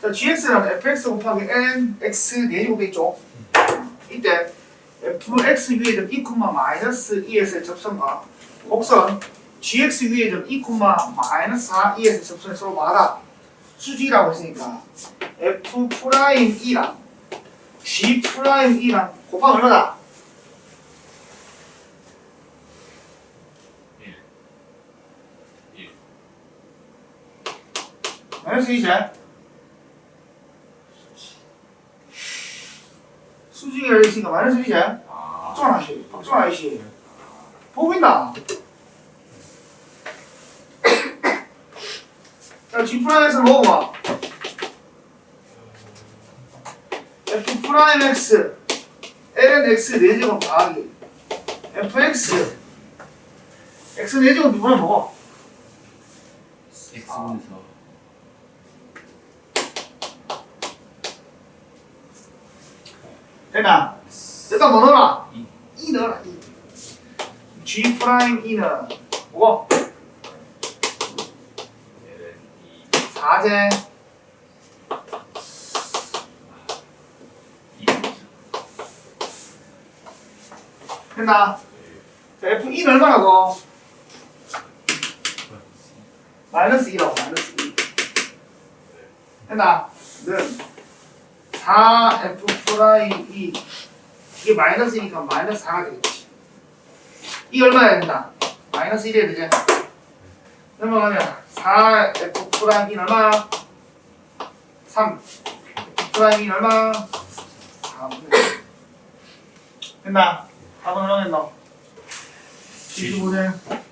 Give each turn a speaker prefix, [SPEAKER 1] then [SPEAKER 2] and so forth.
[SPEAKER 1] 자, gx는 fx 곱하기 n x 4제곱 있죠? 이때 fx 위에 점 2, 마이너스 2에서의 접선과 곡선 gx 위에 점 2, 마이너스 4, 2에서의 접선이 서로 맞아. 수직이라고 했으니까 f 프라임 2랑 g 프라임 2랑 곱하면 얼마다? 마이너스 2제? 수직이라고 했으니까 마이너스 2제? 박정환 아저씨, 박정환 아저씨 보고 있나? 자, G 프라임에서 먹어봐. F 프라임 X, Ln X 4제곱 더하기 Fx X 4제곱 누구나 먹어?
[SPEAKER 2] X분에서
[SPEAKER 1] 됐나? 일단 뭐 넣어라?
[SPEAKER 2] 이.
[SPEAKER 1] 2 넣어라 2 G 프라임 2는 뭐?
[SPEAKER 2] Ln 2
[SPEAKER 1] 4제
[SPEAKER 2] 2
[SPEAKER 1] 됐나? 자, F2는 얼마라고? 마이너스 2라고 마이너스 2 됐나? 는 4F 프라임 2 이게 마이너스니까 마이너스 4가 되겠지 이 얼마야 된다? 마이너스 1이야 되지? 넘어가면 4F 프라임 2는 얼마? 3 F 프라임 2는 얼마? 4 됐나? 답은 얼마 됐노? 75대